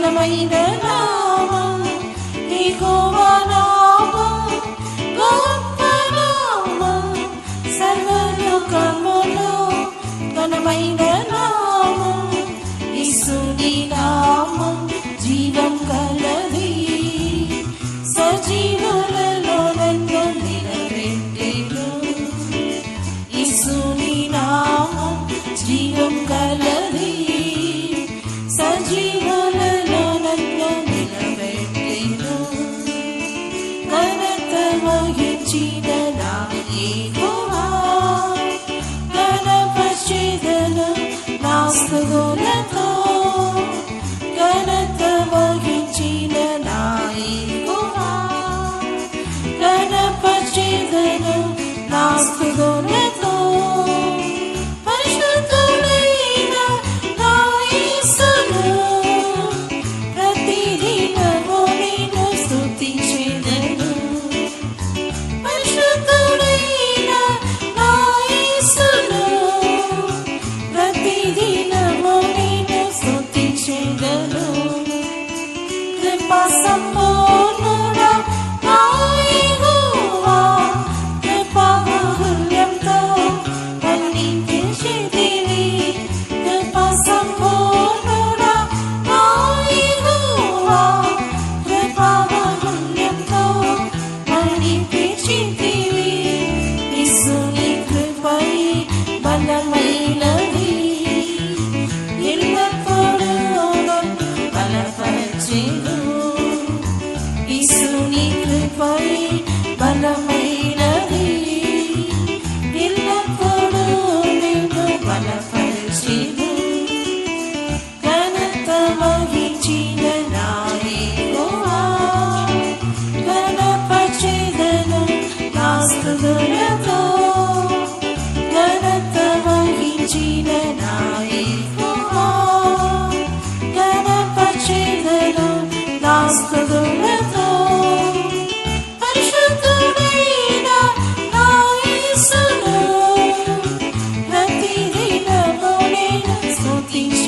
ఘనమైన నామం యెహోవా సర్వలోకములో ఘనమైన నామం యేసుని నామ. Steve. something